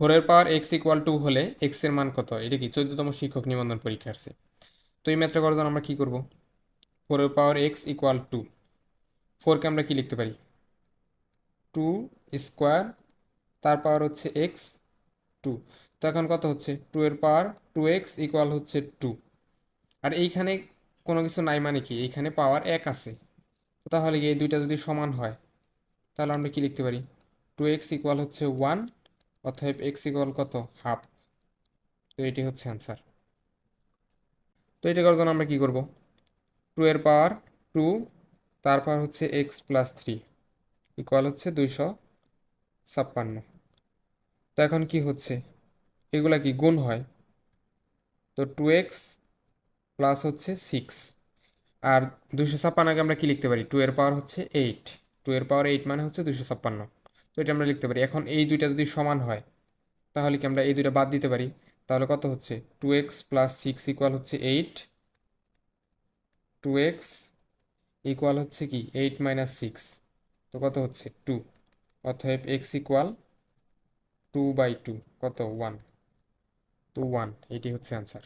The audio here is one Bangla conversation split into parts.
ফোরের পাওয়ার এক্স ইকুয়াল টু হলে এক্সের মান কত? এটা কি? চোদ্দতম শিক্ষক নিবন্ধন পরীক্ষা আসছে। তো এই ম্যাথটা করার জন্য আমরা কী করব? ফোরের পাওয়ার এক্স ইকুয়াল টু ফোরকে আমরা কি লিখতে পারি? টু স্কোয়ার তার পাওয়ার হচ্ছে এক্স টু তো এখন কত হচ্ছে? টু এর পাওয়ার টু এক্স ইকুয়াল হচ্ছে টু আর এইখানে কোনো কিছু নাই মানে কি? এইখানে পাওয়ার এক আছে। তাহলে এই দুইটা যদি সমান হয়, তাহলে আমরা কি লিখতে পারি? টু এক্স ইকুয়াল হচ্ছে ওয়ান অতএব এক্স ইকুয়াল কত? হাফ তো এটি হচ্ছে অ্যান্সার তো এটা করার জন্য আমরা কি করব? টু এর পাওয়ার টু তারপর হচ্ছে এক্স প্লাস থ্রি ইকুয়াল হচ্ছে দুইশো ছাপ্পান্ন। তো এখন কি হচ্ছে? এগুলা কি গুণ হয়? তো টু এক্স প্লাস হচ্ছে সিক্স আর দুশো ছাপ্পান্নকে আমরা কি লিখতে পারি? টু এর পাওয়ার হচ্ছে এইট টু এর পাওয়ার এইট মানে হচ্ছে দুশো ছাপ্পান্ন। তো এটা আমরা লিখতে পারি। এখন এই দুইটা যদি সমান হয়, তাহলে কি আমরা এই দুইটা বাদ দিতে পারি? তাহলে কত হচ্ছে? Two x plus six equal হচ্ছে এইট টু এক্স ইকুয়াল হচ্ছে কি? এইট মাইনাস সিক্স তো কত হচ্ছে? টু অতএব x equal two by two কত? ওয়ান তো ওয়ান এটি হচ্ছে অ্যান্সার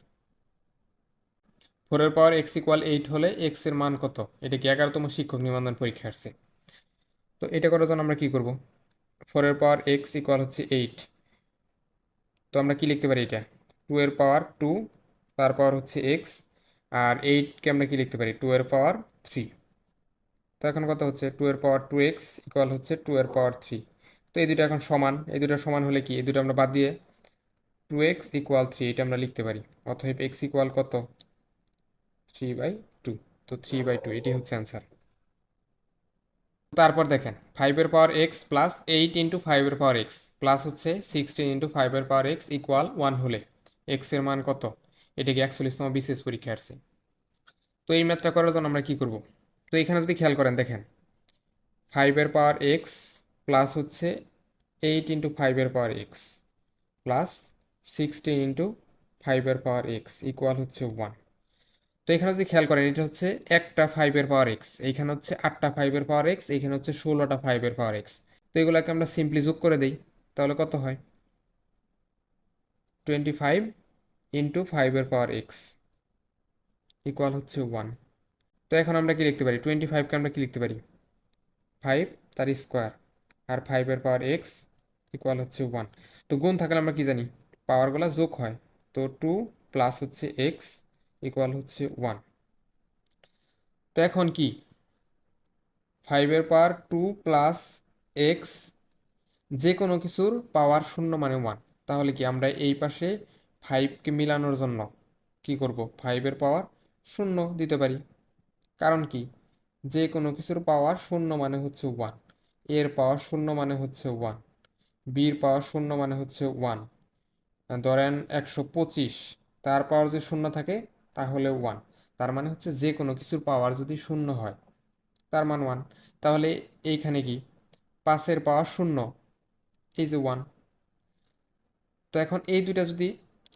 ফোরের পাওয়ার এক্স ইকুয়াল এইট হলে এক্সের মান কত? এটা কি এগারোতম শিক্ষক নিবন্ধন পরীক্ষা আসছে। তো এটা করার জন্য আমরা কি করব? ফোরের পাওয়ার এক্স ইকুয়াল হচ্ছে এইট। তো আমরা কি লিখতে পারি এটা? টু এর পাওয়ার টু, তার পাওয়ার হচ্ছে এক্স, আর এইটকে আমরা কি লিখতে পারি? টু এর পাওয়ার থ্রি। তো এখন কথা হচ্ছে? টু এর পাওয়ার টু এক্স ইকুয়াল হচ্ছে টু এর পাওয়ার থ্রি। তো এই দুটো এখন সমান। এই দুটো সমান হলে কি? এই দুটো আমরা বাদ দিয়ে টু এক্স ইকুয়াল থ্রি, এটা আমরা লিখতে পারি। অতএব এক্স ইকুয়াল কত? Three by two. তো থ্রি বাই টু এটি হচ্ছে অ্যান্সার। তারপর দেখেন ফাইভের power x plus eight into ফাইভের পাওয়ার এক্স প্লাস হচ্ছে সিক্সটিন ইন্টু ফাইভের পাওয়ার এক্স ইকুয়াল ওয়ান হলে এক্সের মান কত? এটাকে একচল্লিশতম বিশেষ পরীক্ষা আসছে। তো এই ম্যাথটা করার জন্য আমরা কি করব? তো এখানে যদি খেয়াল করেন, দেখেন ফাইভের পাওয়ার এক্স প্লাস হচ্ছে এইট ইন্টু ফাইভের power x plus sixteen into ফাইভের পাওয়ার এক্স ইকুয়াল হচ্ছে ওয়ান তো এখানে যদি খেয়াল করেন, এটা হচ্ছে একটা ফাইভের পাওয়ার এক্স এইখানে হচ্ছে আটটা ফাইভের পাওয়ার এক্স এইখানে হচ্ছে ষোলোটা ফাইভের পাওয়ার এক্স তো এগুলোকে আমরা সিম্পলি যোগ করে দিই, তাহলে কত হয়? টোয়েন্টি ফাইভ ইন্টু ফাইভের পাওয়ার এক্স ইকুয়াল হচ্ছে ওয়ান তো এখন আমরা কি লিখতে পারি? টোয়েন্টি ফাইভকে আমরা কি লিখতে পারি? ফাইভ তার স্কোয়ার আর ফাইভের পাওয়ার এক্স ইকুয়াল হচ্ছে ওয়ান তো গুণ থাকলে আমরা কি জানি? পাওয়ারগুলো যোগ হয়। তো টু প্লাস হচ্ছে এক্স ইকুয়াল হচ্ছে ওয়ান তো এখন কি? ফাইভের পাওয়ার টু প্লাস এক্স যে কোনো কিছুর পাওয়ার শূন্য মানে ওয়ান তাহলে কি আমরা এই পাশে ফাইভকে মিলানোর জন্য কি করব? ফাইভের পাওয়ার শূন্য দিতে পারি। কারণ কি? যে কোনো কিছুর পাওয়ার শূন্য মানে হচ্ছে ওয়ানের পাওয়ার শূন্য মানে হচ্ছে ওয়ান বির পাওয়ার শূন্য মানে হচ্ছে ওয়ান ধরেন একশো পঁচিশ, তার পাওয়ার যদি শূন্য থাকে তাহলে ওয়ান তার মানে হচ্ছে যে কোনো কিছুর পাওয়ার যদি শূন্য হয়, তার মান ওয়ান তাহলে এইখানে কি? পাঁচের পাওয়ার শূন্য। এই যে ওয়ান তো এখন এই দুটা যদি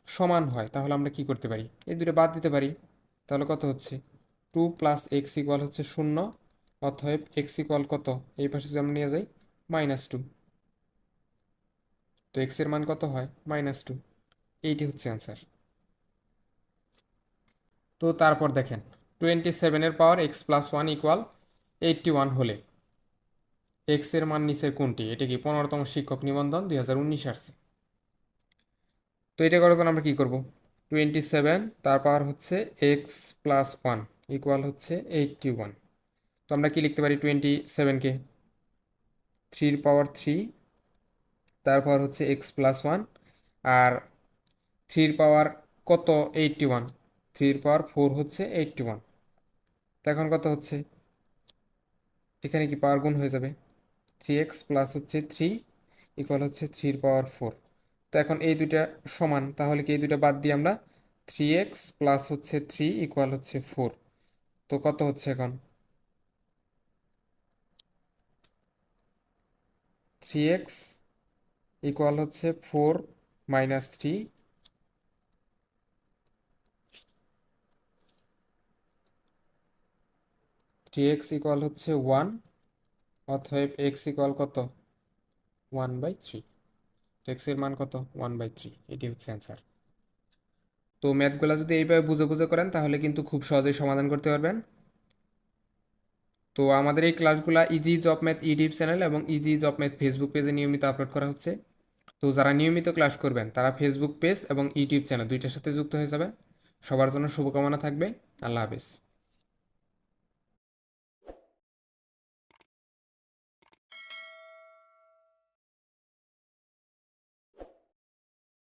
সমান হয়, তাহলে আমরা কি করতে পারি? এই দুটো বাদ দিতে পারি। তাহলে কত হচ্ছে? টু প্লাস এক্স ইকুয়াল হচ্ছে শূন্য, অতএব এক্স ইকুয়াল কত? এই পাশে যদি আমরা নিয়ে যাই মাইনাস টু তো এক্সের মান কত হয়? মাইনাস টু এইটি হচ্ছে অ্যান্সার তো তারপর দেখেন টোয়েন্টি সেভেনের power x plus one equal eighty one হলে এক্সের মান নিচের কোনটি? এটা কি পনেরোতম শিক্ষক নিবন্ধন? দুই হাজার উনিশ আসছে। তো এটা করার জন্য আমরা কী করব? টোয়েন্টি সেভেন তার পাওয়ার হচ্ছে এক্স প্লাস ওয়ান ইকুয়াল হচ্ছে এইটটি ওয়ান তো আমরা কি লিখতে পারি টোয়েন্টি সেভেনকে থ্রির পাওয়ার থ্রি তার পাওয়ার হচ্ছে এক্স প্লাস ওয়ান আর থ্রির পাওয়ার কত? এইটটি ওয়ান থ্রির পাওয়ার ফোর হচ্ছে এইটটি ওয়ান। তো এখন কত হচ্ছে? এখানে কি পাওয়ার গুণ হয়ে যাবে? থ্রি এক্স প্লাস হচ্ছে থ্রি ইকুয়াল হচ্ছে থ্রির পাওয়ার ফোর। তো এখন এই দুইটা সমান, তাহলে কি এই দুইটা বাদ দিয়ে আমরা থ্রি এক্স প্লাস হচ্ছে থ্রি ইকুয়াল হচ্ছে ফোর। তো কত হচ্ছে এখন? থ্রি এক্স ইকুয়াল হচ্ছে four minus three x equal হচ্ছে ওয়ান অতএব এক্স ইকুয়াল কত? ওয়ান বাই থ্রি তো এক্সের মান কত? ওয়ান বাই থ্রি এটি হচ্ছে অ্যান্সার তো ম্যাথগুলো যদি এইভাবে বুঝে বুঝে করেন, তাহলে কিন্তু খুব সহজেই সমাধান করতে পারবেন। তো আমাদের এই ক্লাসগুলো easy job math YouTube channel এবং ইজি জব ম্যাথ ফেসবুক পেজে নিয়মিত আপলোড করা হচ্ছে। তো যারা নিয়মিত ক্লাস করবেন, তারা ফেসবুক পেজ এবং ইউটিউব চ্যানেল দুইটার সাথে যুক্ত হয়ে যাবেন সবার জন্য শুভকামনা থাকবে। আল্লাহ হাফেজ।